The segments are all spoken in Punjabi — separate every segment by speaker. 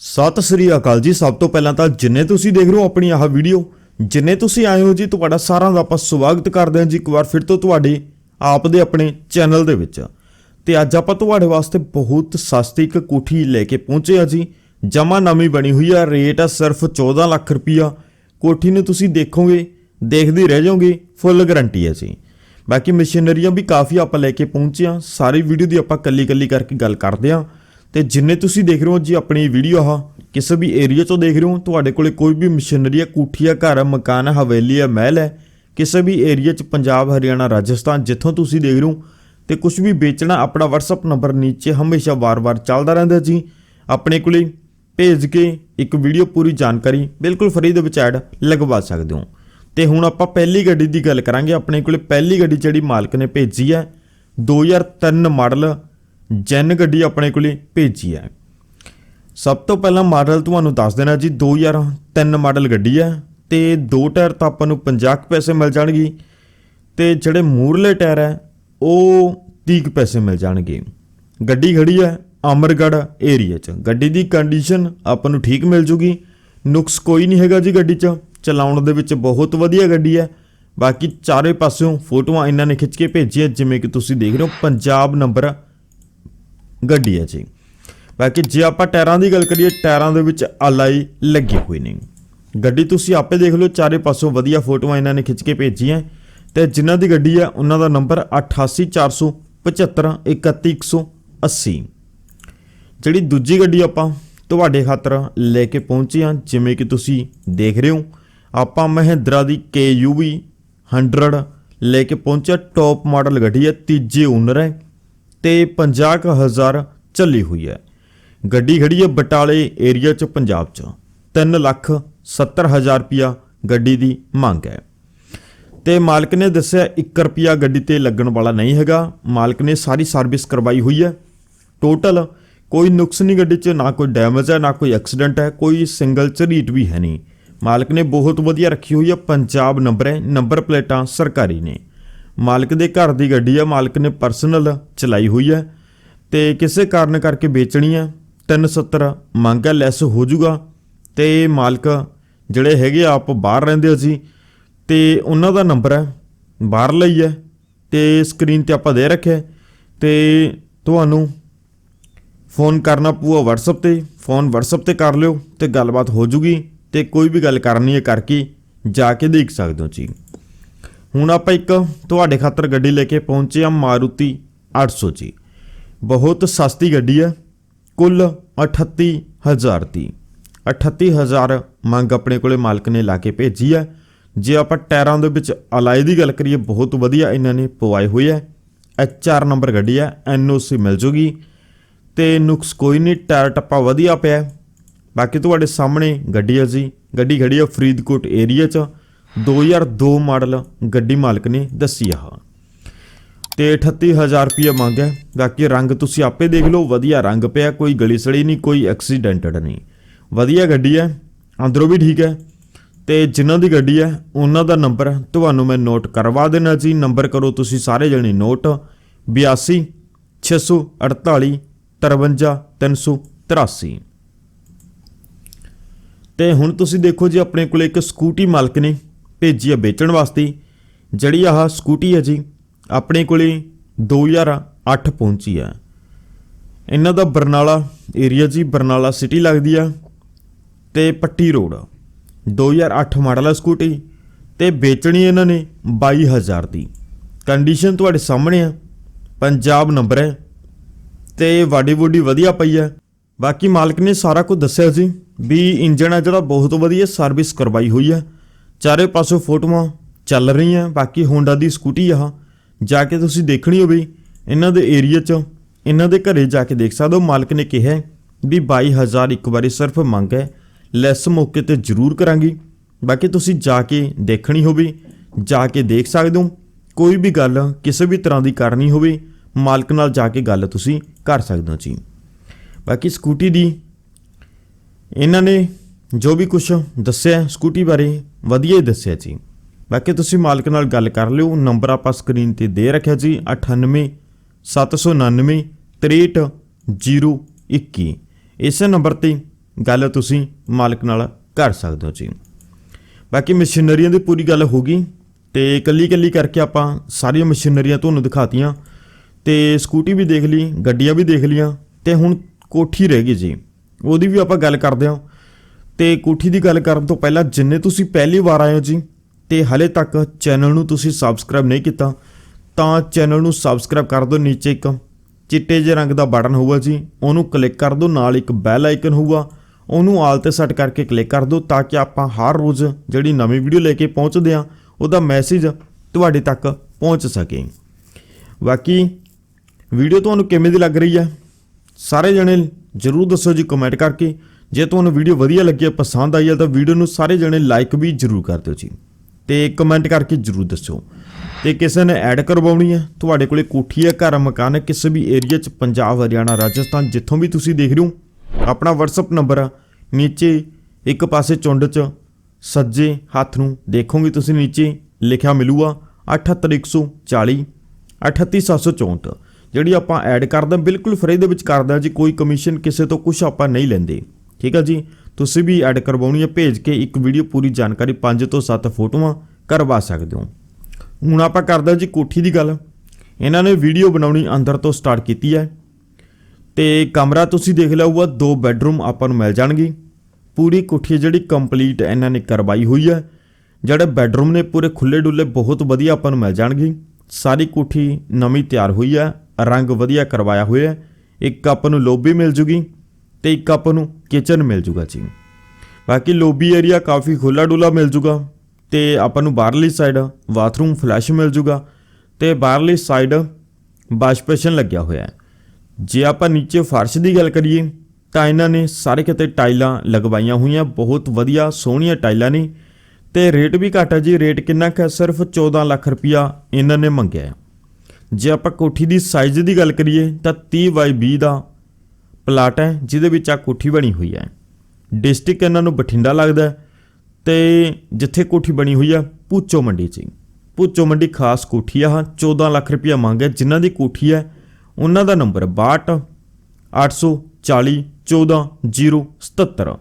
Speaker 1: ਸਤਿ ਸ੍ਰੀ ਅਕਾਲ ਜੀ। ਸਭ ਤੋਂ ਪਹਿਲਾਂ ਤਾਂ ਜਿੰਨੇ ਤੁਸੀਂ ਦੇਖ ਰਹੇ ਹੋ ਆਪਣੀ ਆਹ ਵੀਡੀਓ, ਜਿੰਨੇ ਤੁਸੀਂ ਆਏ ਹੋ ਜੀ, ਤੁਹਾਡਾ ਸਾਰਿਆਂ ਦਾ ਆਪਾਂ ਸਵਾਗਤ ਕਰਦੇ ਹਾਂ ਜੀ ਇੱਕ ਵਾਰ ਫਿਰ ਤੋਂ ਤੁਹਾਡੇ ਆਪ ਦੇ ਆਪਣੇ ਚੈਨਲ ਦੇ ਵਿੱਚ। ਤੇ ਅੱਜ ਆਪਾਂ ਤੁਹਾਡੇ ਵਾਸਤੇ ਬਹੁਤ ਸਸਤੀ ਇੱਕ ਕੋਠੀ ਲੈ ਕੇ ਪਹੁੰਚੇ ਆ ਜੀ। ਜਮਾ ਨਵੀਂ ਬਣੀ ਹੋਈ ਆ, ਰੇਟ ਆ ਸਿਰਫ 14 ਲੱਖ ਰੁਪਈਆ। ਕੋਠੀ ਨੂੰ ਤੁਸੀਂ ਦੇਖੋਗੇ, ਦੇਖਦੇ ਰਹਿ ਜਾਓਗੇ, ਫੁੱਲ ਗਾਰੰਟੀ ਹੈ ਜੀ। ਬਾਕੀ ਮਸ਼ੀਨਰੀਆਂ ਵੀ ਕਾਫੀ ਆਪਾਂ ਲੈ ਕੇ ਪਹੁੰਚੇ ਆ ਸਾਰੀ ਵੀਡੀਓ ਦੀ ਆਪਾਂ ਕੱਲੀ ਕੱਲੀ ਕਰਕੇ ਗੱਲ ਕਰਦੇ ਆ ਤੇ ਜਿੰਨੇ ਤੁਸੀਂ ਦੇਖ ਰਹੇ ਹੋ ਜੀ ਆਪਣੀ ਵੀਡੀਓ ਆ ਕਿਸੇ ਵੀ ਏਰੀਆ ਤੋਂ ਦੇਖ ਰਹੇ ਹੋ, ਤੁਹਾਡੇ ਕੋਲੇ ਕੋਈ ਵੀ ਮਸ਼ੀਨਰੀ ਆ ਕੋਠੀ ਹੈ, ਘਰ ਮਕਾਨ ਹਵੇਲੀ ਆ ਮਹਿਲ ਹੈ, ਕਿਸੇ ਵੀ ਏਰੀਆ 'ਚ ਪੰਜਾਬ, ਹਰਿਆਣਾ, ਰਾਜਸਥਾਨ, ਜਿੱਥੋਂ ਤੁਸੀਂ ਦੇਖ ਰਹੇ ਹੋ, ਤੇ ਕੁਝ ਵੀ ਵੇਚਣਾ, ਆਪਣਾ WhatsApp ਨੰਬਰ ਨੀਚੇ ਹਮੇਸ਼ਾ ਵਾਰ-ਵਾਰ ਚੱਲਦਾ ਰਹਿੰਦਾ ਜੀ। ਆਪਣੇ ਕੋਲੇ ਭੇਜ ਕੇ ਇੱਕ ਵੀਡੀਓ ਪੂਰੀ ਜਾਣਕਾਰੀ, ਬਿਲਕੁਲ ਫਰੀ ਦੇ ਵਿੱਚ ਐਡ ਲਗਵਾ ਸਕਦੇ ਹੋ। ਤੇ ਹੁਣ ਆਪਾਂ ਪਹਿਲੀ ਗੱਡੀ ਦੀ ਗੱਲ ਕਰਾਂਗੇ। ਆਪਣੇ ਕੋਲੇ ਪਹਿਲੀ ਗੱਡੀ ਜਿਹੜੀ ਮਾਲਕ ਨੇ ਭੇਜੀ ਹੈ 2003 ਮਾਡਲ ਜੈਨ ਗੱਡੀ ਆਪਣੇ ਕੋਲੇ ਭੇਜੀ ਹੈ। ਸਭ ਤੋਂ ਪਹਿਲਾਂ ਮਾਡਲ ਤੁਹਾਨੂੰ ਦੱਸ ਦੇਣਾ ਜੀ 2003 ਮਾਡਲ ਗੱਡੀ ਹੈ ਤੇ ਦੋ ਟਾਇਰ ਤਾਂ ਆਪਾਂ ਨੂੰ 50 ਕੁ ਪੈਸੇ ਮਿਲ ਜਾਣਗੇ ਤੇ ਜਿਹੜੇ ਮੂਰਲੇ ਟਾਇਰ ਹੈ, ਉਹ 30 ਕੁ ਪੈਸੇ ਮਿਲ ਜਾਣਗੇ। ਗੱਡੀ ਖੜੀ ਹੈ ਅਮਰਗੜ ਏਰੀਆ 'ਚ। ਗੱਡੀ ਦੀ ਕੰਡੀਸ਼ਨ ਆਪਾਂ ਨੂੰ ਠੀਕ ਮਿਲ ਜੂਗੀ, ਨੁਕਸ ਕੋਈ ਨਹੀਂ ਹੈਗਾ ਜੀ ਗੱਡੀ 'ਚ। ਚਲਾਉਣ ਦੇ ਵਿੱਚ ਬਹੁਤ ਵਧੀਆ ਗੱਡੀ ਹੈ। ਬਾਕੀ ਚਾਰੇ ਪਾਸਿਓਂ ਫੋਟੋਆਂ ਇਹਨਾਂ ਨੇ ਖਿੱਚ ਕੇ ਭੇਜੀਆਂ, ਜਿਵੇਂ ਕਿ ਤੁਸੀਂ ਦੇਖ ਰਹੇ ਹੋ, ਪੰਜਾਬ ਨੰਬਰ ਗੱਡੀ ਹੈ ਜੀ। ਬਾਕੀ ਜੇ ਆਪਾਂ ਟਾਇਰਾਂ ਦੀ ਗੱਲ ਕਰੀਏ, ਟਾਇਰਾਂ ਦੇ ਵਿੱਚ ਅਲਾਈ ਲੱਗੇ ਹੋਈ ਨੇ ਗੱਡੀ ਤੁਸੀਂ ਆਪੇ ਦੇਖ ਲਓ, ਚਾਰੇ ਪਾਸੋਂ ਵਧੀਆ ਫੋਟੋਆਂ ਇਹਨਾਂ ਨੇ ਖਿੱਚ ਕੇ ਭੇਜੀਆਂ। ਤੇ ਜਿਨ੍ਹਾਂ ਦੀ ਗੱਡੀ ਹੈ, ਉਹਨਾਂ ਦਾ ਨੰਬਰ 8847531180 ਜਿਹੜੀ ਦੂਜੀ ਗੱਡੀ ਆਪਾਂ ਤੁਹਾਡੇ ਖਾਤਰ ਲੈ ਕੇ ਪਹੁੰਚੇ ਹਾਂ, ਜਿਵੇਂ ਕਿ ਤੁਸੀਂ ਦੇਖ ਰਹੇ ਹੋ, ਆਪਾਂ ਮਹਿੰਦਰਾ ਦੀ KUV 100 ਲੈ ਕੇ ਪਹੁੰਚਿਆ ਟੌਪ ਮਾਡਲ ਗੱਡੀ ਹੈ, ਤੀਜੇ ਓਨਰ ਹੈ। ਤੇ 50000 ਚੱਲੀ ਹੋਈ ਹੈ। ਗੱਡੀ ਖੜੀ ਹੈ ਬਟਾਲੇ ਏਰੀਆ ਚ ਪੰਜਾਬ ਚ। 3 ਲੱਖ 70 ਹਜ਼ਾਰ ਰੁਪਿਆ ਗੱਡੀ ਦੀ ਮੰਗ ਹੈ। ਤੇ ਮਾਲਕ ਨੇ ਦੱਸਿਆ 1 ਰੁਪਿਆ ਗੱਡੀ ਤੇ ਲੱਗਣ ਵਾਲਾ ਨਹੀਂ ਹੈਗਾ। ਮਾਲਕ ਨੇ ਸਾਰੀ ਸਰਵਿਸ ਕਰਵਾਈ ਹੋਈ ਹੈ। ਟੋਟਲ ਕੋਈ ਨੁਕਸ ਨਹੀਂ ਗੱਡੀ 'ਚ, ਨਾ ਕੋਈ ਡੈਮੇਜ ਹੈ, ਨਾ ਕੋਈ ਐਕਸੀਡੈਂਟ ਹੈ, ਕੋਈ ਸਿੰਗਲ ਝਰੀਟ ਵੀ ਹੈ ਨਹੀਂ। ਮਾਲਕ ਨੇ ਬਹੁਤ ਵਧੀਆ ਰੱਖੀ ਹੋਈ ਹੈ। ਪੰਜਾਬ ਨੰਬਰ ਹੈ ਨੰਬਰ ਪਲੇਟਾਂ ਸਰਕਾਰੀ ਨੇ। ਮਾਲਕ ਦੇ ਘਰ ਦੀ ਗੱਡੀ ਆ ਮਾਲਕ ਨੇ ਪਰਸਨਲ ਚਲਾਈ ਹੋਈ ਹੈ ਤੇ ਕਿਸੇ ਕਾਰਨ ਕਰਕੇ ਵੇਚਣੀ ਹੈ 370 ਮੰਗ ਹੈ ਲੈਸ ਹੋ ਜਾਊਗਾ। ਤੇ ਮਾਲਕ ਜਿਹੜੇ ਹੈਗੇ ਆ, ਆਪ ਬਾਹਰ ਰਹਿੰਦੇ ਸੀ ਤੇ ਉਹਨਾਂ ਦਾ ਨੰਬਰ ਹੈ ਬਾਹਰ ਲਈ ਹੈ ਤੇ ਸਕਰੀਨ ਤੇ ਆਪਾਂ ਦੇ ਰੱਖਿਆ। ਹੈ ਤੇ ਤੁਹਾਨੂੰ ਫੋਨ ਕਰਨਾ ਪੂਆ WhatsApp ਤੇ। ਫੋਨ WhatsApp ਤੇ ਕਰ ਲਿਓ ਤੇ ਗੱਲਬਾਤ ਹੋ ਜੂਗੀ ਤੇ ਕੋਈ ਵੀ ਗੱਲ ਕਰਨੀ ਹੈ ਕਰਕੇ ਜਾ ਕੇ ਦੇਖ ਸਕਦੇ ਹੋ ਜੀ। ਹੁਣ ਆਪਾਂ ਇੱਕ ਤੁਹਾਡੇ ਖਾਤਰ ਗੱਡੀ ਲੈ ਕੇ ਪਹੁੰਚੇ ਆ ਮਾਰੂਤੀ 800 ਜੀ। ਬਹੁਤ ਸਸਤੀ ਗੱਡੀ ਹੈ, ਕੁੱਲ 38000 ਦੀ। 38000 ਮੰਗ ਆਪਣੇ ਕੋਲੇ ਮਾਲਕ ਨੇ ਲਾ ਕੇ ਭੇਜੀ ਹੈ। ਜੇ ਆਪਾਂ ਟਾਇਰਾਂ ਦੇ ਵਿੱਚ ਅਲਾਈ ਦੀ ਗੱਲ ਕਰੀਏ, ਬਹੁਤ ਵਧੀਆ ਇਹਨਾਂ ਨੇ ਪਵਾਏ ਹੋਏ ਹੈ। HR ਨੰਬਰ ਗੱਡੀ ਹੈ NOC ਮਿਲ ਜੂਗੀ। ਤੇ ਨੁਕਸ ਕੋਈ ਨਹੀਂ, ਟਾਇਰ ਟੱਪਾ ਵਧੀਆ ਪਿਆ ਬਾਕੀ ਤੁਹਾਡੇ ਸਾਹਮਣੇ ਗੱਡੀ ਹੈ ਜੀ। ਗੱਡੀ ਖੜੀ ਹੈ ਫਰੀਦਕੋਟ ਏਰੀਆ 'ਚ। 2002 ਮਾਡਲ ਗੱਡੀ ਮਾਲਕ ਨੇ ਦੱਸੀ ਆ। ਤੇ 38000 ਰੁਪਏ ਮੰਗ ਹੈ। ਬਾਕੀ ਰੰਗ ਤੁਸੀਂ ਆਪੇ ਦੇਖ ਲਓ, ਵਧੀਆ ਰੰਗ ਪਿਆ, ਕੋਈ ਗਲੀ ਸੜੀ ਨਹੀਂ, ਕੋਈ ਐਕਸੀਡੈਂਟਡ ਨਹੀਂ। ਵਧੀਆ ਗੱਡੀ ਹੈ, ਅੰਦਰੋਂ ਵੀ ਠੀਕ ਹੈ। ਤੇ ਜਿਨ੍ਹਾਂ ਦੀ ਗੱਡੀ ਹੈ, ਉਹਨਾਂ ਦਾ ਨੰਬਰ ਤੁਹਾਨੂੰ ਮੈਂ ਨੋਟ ਕਰਵਾ ਦੇਣਾ ਜੀ। ਨੰਬਰ ਕਰੋ ਤੁਸੀਂ ਸਾਰੇ ਜਣੇ ਨੋਟ। 82 648 53 383 ਤੇ ਹੁਣ ਤੁਸੀਂ ਦੇਖੋ ਜੀ, ਆਪਣੇ ਕੋਲ ਇੱਕ ਸਕੂਟੀ ਮਾਲਕ ਨੇ। ਭੇਜੀ ਆ ਵੇਚਣ ਵਾਸਤੇ। ਜਿਹੜੀ ਆਹ ਸਕੂਟੀ ਹੈ ਜੀ, ਆਪਣੇ ਕੋਲੇ 2008 ਪਹੁੰਚੀ ਹੈ। ਇਹਨਾਂ ਦਾ ਬਰਨਾਲਾ ਏਰੀਆ ਜੀ, ਬਰਨਾਲਾ ਸਿਟੀ ਲੱਗਦੀ ਆ ਤੇ ਪੱਟੀ ਰੋਡ। 2008 ਮਾਡਲ ਆ ਸਕੂਟੀ ਤੇ ਵੇਚਣੀ ਇਹਨਾਂ ਨੇ 22000 ਦੀ। ਕੰਡੀਸ਼ਨ ਤੁਹਾਡੇ ਸਾਹਮਣੇ ਆ, ਪੰਜਾਬ ਨੰਬਰ ਹੈ ਤੇ ਵਾਡੀ ਵੂਡੀ ਵਧੀਆ ਪਈ ਹੈ ਬਾਕੀ ਮਾਲਕ ਨੇ ਸਾਰਾ ਕੁਝ ਦੱਸਿਆ ਜੀ ਵੀ ਇੰਜਨ ਆ ਜਿਹੜਾ ਬਹੁਤ ਵਧੀਆ ਸਰਵਿਸ ਕਰਵਾਈ ਹੋਈ ਹੈ ਚਾਰੇ ਪਾਸੋਂ ਫੋਟੋਆਂ ਚੱਲ ਰਹੀਆਂ, ਬਾਕੀ ਹੋਂਡਾ ਦੀ ਸਕੂਟੀ ਆ ਜਾ ਕੇ ਤੁਸੀਂ ਦੇਖਣੀ ਹੋਵੇ, ਇਹਨਾਂ ਦੇ ਏਰੀਆ 'ਚ, ਇਹਨਾਂ ਦੇ ਘਰੇ ਜਾ ਕੇ ਦੇਖ ਸਕਦੇ ਹੋ, ਮਾਲਕ ਨੇ ਕਿਹਾ ਹੈ ਵੀ 22000 ਇੱਕ ਵਾਰੀ ਸਿਰਫ ਮੰਗ ਹੈ ਲੈਸ ਮੌਕੇ ਤੇ ਜ਼ਰੂਰ ਕਰਾਂਗੀ। ਬਾਕੀ ਤੁਸੀਂ ਜਾ ਕੇ ਦੇਖਣੀ ਹੋਵੇ, ਜਾ ਕੇ ਦੇਖ ਸਕਦੇ ਹੋ, ਕੋਈ ਵੀ ਗੱਲ ਕਿਸੇ ਵੀ ਤਰ੍ਹਾਂ ਦੀ ਕਰਨੀ ਹੋਵੇ, ਮਾਲਕ ਨਾਲ ਜਾ ਕੇ ਗੱਲ ਤੁਸੀਂ ਕਰ ਸਕਦੇ ਹੋ ਜੀ। ਬਾਕੀ ਸਕੂਟੀ ਦੀ ਇਹਨਾਂ ਨੇ ਜੋ ਵੀ ਕੁਝ ਦੱਸਿਆ, ਸਕੂਟੀ ਬਾਰੇ ਵਧੀਆ ਹੀ ਦੱਸਿਆ ਜੀ। ਬਾਕੀ ਤੁਸੀਂ ਮਾਲਕ ਨਾਲ ਗੱਲ ਕਰ ਲਿਓ, ਨੰਬਰ ਆਪਾਂ ਸਕਰੀਨ ਤੇ ਦੇ ਰੱਖਿਆ ਜੀ 98 799 63 021 ਇਸੇ ਨੰਬਰ ਤੇ ਗੱਲ ਤੁਸੀਂ ਮਾਲਕ ਨਾਲ ਕਰ ਸਕਦੇ ਹੋ ਜੀ। ਬਾਕੀ ਮਸ਼ੀਨਰੀਆਂ ਦੀ ਪੂਰੀ ਗੱਲ ਹੋ ਗਈ ਤੇ ਇਕੱਲੀ ਇਕੱਲੀ ਕਰਕੇ ਆਪਾਂ ਸਾਰੀਆਂ ਮਸ਼ੀਨਰੀਆਂ ਤੁਹਾਨੂੰ ਦਿਖਾਤੀਆਂ। ਤੇ ਸਕੂਟੀ ਵੀ ਦੇਖ ਲਈ, ਗੱਡੀਆਂ ਵੀ ਦੇਖ ਲੀਆਂ ਤੇ ਹੁਣ ਕੋਠੀ ਰਹਿ ਗਈ ਜੀ। ਉਹਦੀ ਵੀ ਆਪਾਂ ਗੱਲ ਕਰਦੇ ਹਾਂ। ਤੇ ਕੋਠੀ ਦੀ ਗੱਲ ਕਰਨ ਤੋਂ ਪਹਿਲਾਂ ਜਿੰਨੇ ਤੁਸੀਂ ਪਹਿਲੀ ਵਾਰ ਆਏ ਹੋ ਜੀ, ਤੇ ਹਲੇ ਤੱਕ ਚੈਨਲ ਨੂੰ ਤੁਸੀਂ ਸਬਸਕ੍ਰਾਈਬ ਨਹੀਂ ਕੀਤਾ, ਤਾਂ ਚੈਨਲ ਨੂੰ ਸਬਸਕ੍ਰਾਈਬ ਕਰ ਦਿਓ ਨੀਚੇ ਇੱਕ ਚਿੱਟੇ ਜਿਹੇ ਰੰਗ ਦਾ ਬਟਨ ਹੋਊਗਾ ਜੀ, ਉਹਨੂੰ ਕਲਿੱਕ ਕਰ ਦਿਓ, ਨਾਲ ਇੱਕ ਬੈਲ ਆਈਕਨ ਹੋਊਗਾ, ਉਹਨੂੰ ਆਲ ਤੇ ਸੈੱਟ ਕਰਕੇ ਕਲਿੱਕ ਕਰ ਦਿਓ ਤਾਂ ਕਿ ਆਪਾਂ ਹਰ ਰੋਜ਼ ਜਿਹੜੀ ਨਵੀਂ ਵੀਡੀਓ ਲੈ ਕੇ ਪਹੁੰਚਦੇ ਆ ਉਹਦਾ ਮੈਸੇਜ ਤੁਹਾਡੇ ਤੱਕ ਪਹੁੰਚ ਸਕੇ। ਬਾਕੀ ਵੀਡੀਓ ਤੁਹਾਨੂੰ ਕਿਵੇਂ ਦੀ ਲੱਗ ਰਹੀ ਹੈ? ਸਾਰੇ ਜਣੇ ਜਰੂਰ ਦੱਸੋ ਜੀ ਕਮੈਂਟ ਕਰਕੇ। ਜੇ ਤੁਹਾਨੂੰ ਵੀਡੀਓ ਵਧੀਆ ਲੱਗੀ ਹੈ ਪਸੰਦ ਆਈ ਹੈ ਤਾਂ ਵੀਡੀਓ ਨੂੰ ਸਾਰੇ ਜਣੇ ਲਾਈਕ ਵੀ ਜਰੂਰ ਕਰ ਦਿਓ ਜੀ। ਤੇ ਕਮੈਂਟ ਕਰਕੇ ਜਰੂਰ ਦੱਸੋ। ਤੇ ਕਿਸੇ ਨੇ ਐਡ ਕਰਵਾਉਣੀ ਹੈ, ਤੁਹਾਡੇ ਕੋਲੇ ਕੋਠੀ ਹੈ, ਘਰ ਮਕਾਨ ਹੈ, ਕਿਸੇ ਵੀ ਏਰੀਆ 'ਚ ਪੰਜਾਬ, ਹਰਿਆਣਾ, ਰਾਜਸਥਾਨ, ਜਿੱਥੋਂ ਵੀ ਤੁਸੀਂ ਦੇਖ ਰਹੇ ਹੋ, ਆਪਣਾ WhatsApp ਨੰਬਰ ਆ, ਨੀਚੇ ਇੱਕ ਪਾਸੇ ਚੁੰਡ 'ਚ ਸੱਜੇ ਹੱਥ ਨੂੰ ਦੇਖੋਗੇ ਤੁਸੀਂ, ਨੀਚੇ ਲਿਖਿਆ ਮਿਲੂਗਾ 78140 38764 ਜਿਹੜੀ ਆਪਾਂ ਐਡ ਕਰਦੇ ਹਾਂ, ਬਿਲਕੁਲ ਫ੍ਰੀ ਦੇ ਵਿੱਚ ਕਰਦੇ ਹਾਂ ਜੀ, ਕੋਈ ਕਮਿਸ਼ਨ ਕਿਸੇ ਤੋਂ ਕੁਝ ਆਪਾਂ ਨਹੀਂ ਲੈਂਦੇ। ਠੀਕ ਹੈ ਜੀ? ਤੁਸੀਂ ਵੀ ਐਡ ਕਰਵਾਉਣੀ ਹੈ ਭੇਜ ਕੇ ਇੱਕ ਵੀਡੀਓ ਪੂਰੀ ਜਾਣਕਾਰੀ 5 ਤੋਂ 7 ਫੋਟੋਆਂ ਕਰਵਾ ਸਕਦੇ ਹੋ। ਹੁਣ ਆਪਾਂ ਕਰਦੇ ਜੀ ਕੋਠੀ ਦੀ ਗੱਲ। ਇਹਨਾਂ ਨੇ ਵੀਡੀਓ ਬਣਾਉਣੀ ਅੰਦਰ ਤੋਂ ਸਟਾਰਟ ਕੀਤੀ ਹੈ। ਤੇ ਕਮਰਾ ਤੁਸੀਂ ਦੇਖ ਲਿਆ ਹੋਊਗਾ, ਦੋ ਬੈੱਡਰੂਮ ਆਪਾਂ ਨੂੰ ਮਿਲ ਜਾਣਗੇ। ਪੂਰੀ ਕੋਠੀ ਜਿਹੜੀ ਕੰਪਲੀਟ ਇਹਨਾਂ ਨੇ ਕਰਵਾਈ ਹੋਈ ਹੈ। ਜਿਹੜੇ ਬੈੱਡਰੂਮ ਨੇ ਪੂਰੇ ਖੁੱਲੇ ਡੁੱਲੇ ਬਹੁਤ ਵਧੀਆ ਆਪਾਂ ਨੂੰ ਮਿਲ ਜਾਣਗੇ। ਸਾਰੀ ਕੋਠੀ ਨਵੀਂ ਤਿਆਰ ਹੋਈ ਹੈ, ਰੰਗ ਵਧੀਆ ਕਰਵਾਇਆ ਹੋਇਆ ਇੱਕ ਆਪਾਂ ਨੂੰ ਲੋਬੀ ਮਿਲ ਜੂਗੀ। ਤੇ ਇੱਕ ਆਪਾਂ ਨੂੰ ਕਿਚਨ ਮਿਲ ਜੂਗਾ ਜੀ। ਬਾਕੀ ਲੋਬੀ ਏਰੀਆ ਕਾਫੀ ਖੁੱਲਾ ਡੁੱਲਾ ਮਿਲ ਜੂਗਾ ਤੇ ਆਪਾਂ ਨੂੰ ਬਾਹਰਲੀ ਸਾਈਡ ਬਾਥਰੂਮ ਫਲੈਸ਼ ਮਿਲ ਜੂਗਾ ਤੇ ਬਾਹਰਲੀ ਸਾਈਡ ਵਾਸ਼ਪੇਸ਼ਨ ਲੱਗਿਆ ਹੋਇਆ ਹੈ। ਜੇ ਆਪਾਂ ਨੀਚੇ ਫਰਸ਼ ਦੀ ਗੱਲ ਕਰੀਏ ਤਾਂ ਇਹਨਾਂ ਨੇ ਸਾਰੇ ਕਿਤੇ ਟਾਈਲਾਂ ਲਗਵਾਈਆਂ ਹੋਈਆਂ, ਬਹੁਤ ਵਧੀਆ ਸੋਹਣੀਆਂ ਟਾਈਲਾਂ ਨੇ ਤੇ ਰੇਟ ਵੀ ਘੱਟ ਹੈ ਜੀ ਰੇਟ ਕਿੰਨਾ ਕੁ ਹੈ? ਸਿਰਫ 14 ਲੱਖ ਰੁਪਇਆ ਇਹਨਾਂ ਨੇ ਮੰਗਿਆ ਹੈ। ਜੇ ਆਪਾਂ ਕੋਠੀ ਦੀ ਸਾਈਜ਼ ਦੀ ਗੱਲ ਕਰੀਏ ਤਾਂ 30 ਬਾਈ 20 ਦਾ ਪਲਾਟ ਹੈ, ਜਿਹਦੇ ਵਿੱਚ ਆ ਕੋਠੀ ਬਣੀ ਹੋਈ ਹੈ। ਡਿਸਟ੍ਰਿਕਟ ਇਹਨਾਂ ਨੂੰ ਬਠਿੰਡਾ ਲੱਗਦਾ ਹੈ ਤੇ ਜਿੱਥੇ ਕੋਠੀ ਬਣੀ ਹੋਈ ਆ, ਪੂਚੋ ਮੰਡੀ 'ਚ ਪੂਚੋ ਮੰਡੀ ਖਾਸ ਕੋਠੀ ਆ 14 ਲੱਖ ਰੁਪਇਆ ਮੰਗਿਆ ਜਿਨ੍ਹਾਂ ਦੀ ਕੋਠੀ ਹੈ, ਉਹਨਾਂ ਦਾ ਨੰਬਰ 62 840 14 077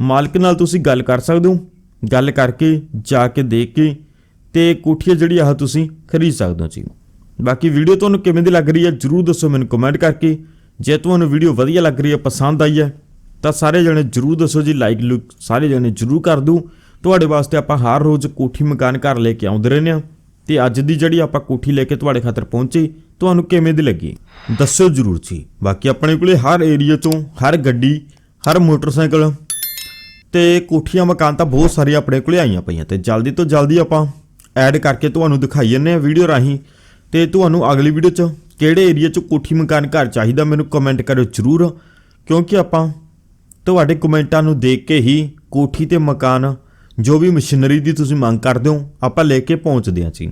Speaker 1: ਮਾਲਕ ਨਾਲ ਤੁਸੀਂ ਗੱਲ ਕਰ ਸਕਦੇ ਹੋ। ਗੱਲ ਕਰਕੇ ਜਾ ਕੇ ਦੇਖ ਕੇ ਤੇ ਕੋਠੀ ਜਿਹੜੀ ਆਹ ਤੁਸੀਂ ਖਰੀਦ ਸਕਦੇ ਹੋ ਜੀ। ਬਾਕੀ ਵੀਡੀਓ ਤੁਹਾਨੂੰ ਕਿਵੇਂ ਦੀ ਲੱਗ ਰਹੀ ਹੈ, ਜਰੂਰ ਦੱਸੋ ਮੈਨੂੰ ਕਮੈਂਟ ਕਰਕੇ। ਜੇ ਤੁਹਾਨੂੰ ਵੀਡੀਓ ਵਧੀਆ ਲੱਗ ਰਹੀ ਹੈ, ਪਸੰਦ ਆਈ ਹੈ, ਤਾਂ ਸਾਰੇ ਜਣੇ ਜਰੂਰ ਦੱਸੋ ਜੀ ਲਾਈਕ ਲੁੱਕ ਸਾਰੇ ਜਣੇ ਜਰੂਰ ਕਰ ਦਿਓ। ਤੁਹਾਡੇ ਵਾਸਤੇ ਆਪਾਂ ਹਰ ਰੋਜ਼ ਕੋਠੀ ਮਕਾਨ ਘਰ ਲੈ ਕੇ ਆਉਂਦੇ ਰਹਿੰਦੇ ਹਾਂ ਤੇ ਅੱਜ ਦੀ ਜਿਹੜੀ ਆਪਾਂ ਕੋਠੀ ਲੈ ਕੇ ਤੁਹਾਡੇ ਖਾਤਰ ਪਹੁੰਚੇ, ਤੁਹਾਨੂੰ ਕਿਵੇਂ ਦੀ ਲੱਗੀ? ਦੱਸੋ ਜਰੂਰ ਜੀ। ਬਾਕੀ ਆਪਣੇ ਕੋਲੇ ਹਰ ਏਰੀਆ ਤੋਂ ਹਰ ਗੱਡੀ, ਹਰ ਮੋਟਰਸਾਈਕਲ ਤੇ ਕੋਠੀਆਂ ਮਕਾਨ ਤਾਂ ਬਹੁਤ ਸਾਰੀਆਂ ਆਪਣੇ ਕੋਲੇ ਆਈਆਂ ਪਈਆਂ ਤੇ ਜਲਦੀ ਤੋਂ ਜਲਦੀ ਆਪਾਂ ਐਡ ਕਰਕੇ ਤੁਹਾਨੂੰ ਦਿਖਾਈ ਜੰਨੇ ਆ ਵੀਡੀਓ ਰਾਹੀਂ। ਤੇ ਤੁਹਾਨੂੰ ਅਗਲੀ ਵੀਡੀਓ 'ਚ ਕਿਹੜੇ ਏਰੀਆ 'ਚ ਕੋਠੀ ਮਕਾਨ ਘਰ ਚਾਹੀਦਾ ਮੈਨੂੰ ਕਮੈਂਟ ਕਰਿਓ ਜਰੂਰ, ਕਿਉਂਕਿ ਆਪਾਂ ਤੁਹਾਡੇ ਕਮੈਂਟਾਂ ਨੂੰ ਦੇਖ ਕੇ ਹੀ ਕੋਠੀ ਤੇ ਮਕਾਨ, ਜੋ ਵੀ ਮਸ਼ੀਨਰੀ ਦੀ ਤੁਸੀਂ ਮੰਗ ਕਰਦੇ ਹੋ, ਆਪਾਂ ਲੈ ਕੇ ਪਹੁੰਚਦੇ ਹਾਂ ਜੀ।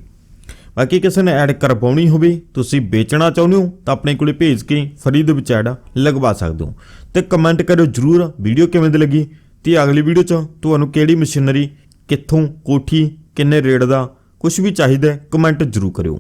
Speaker 1: ਬਾਕੀ ਕਿਸੇ ਨੇ ਐਡ ਕਰਵਾਉਣੀ ਹੋਵੇ, ਤੁਸੀਂ ਵੇਚਣਾ ਚਾਹੁੰਦੇ ਹੋ, ਤਾਂ ਆਪਣੇ ਕੋਲੇ ਭੇਜ ਕੇ ਫਰੀ ਦੇ ਵਿੱਚ ਐਡ ਲਗਵਾ ਸਕਦੇ ਹੋ। ਤੇ ਕਮੈਂਟ ਕਰਿਓ ਜਰੂਰ ਵੀਡੀਓ ਕਿਵੇਂ ਦੀ ਲੱਗੀ, ਤੇ ਅਗਲੀ ਵੀਡੀਓ 'ਚ ਤੁਹਾਨੂੰ ਕਿਹੜੀ ਮਸ਼ੀਨਰੀ ਕਿੱਥੋਂ ਕੋਠੀ, ਕਿੰਨੇ ਰੇਟ ਦਾ ਕੁਝ ਵੀ ਚਾਹੀਦਾ ਕਮੈਂਟ ਜਰੂਰ ਕਰਿਓ।